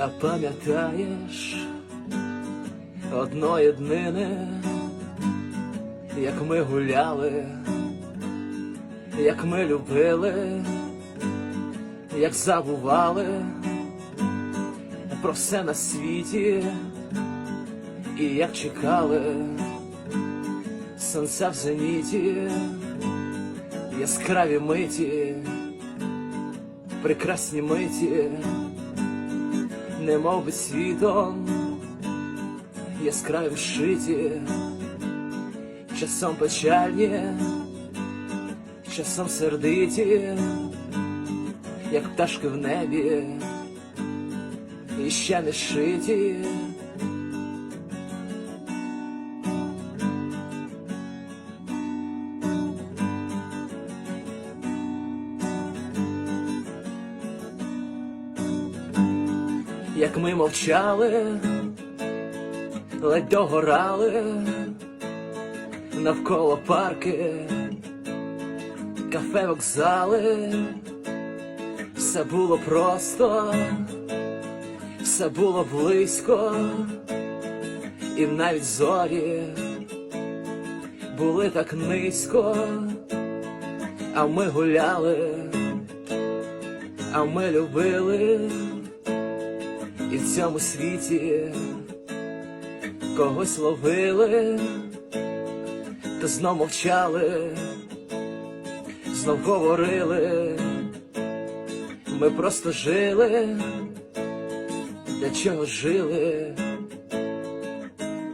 А пам'ятаєш одної днини, як ми гуляли, як ми любили, як забували про все на світі, і як чекали сонця в зеніті, яскраві миті, прекрасні миті, немов би світом, яскраві шиті, часом печальні, часом сердиті, як пташки в небі, і ще не шиті. Як ми мовчали, ледь догорали, навколо парки, кафе, вокзали, все було просто, все було близько, і навіть зорі були так низько, а ми гуляли, а ми любили і в цьому світі когось ловили, та знов мовчали, знов говорили, ми просто жили, для чого жили,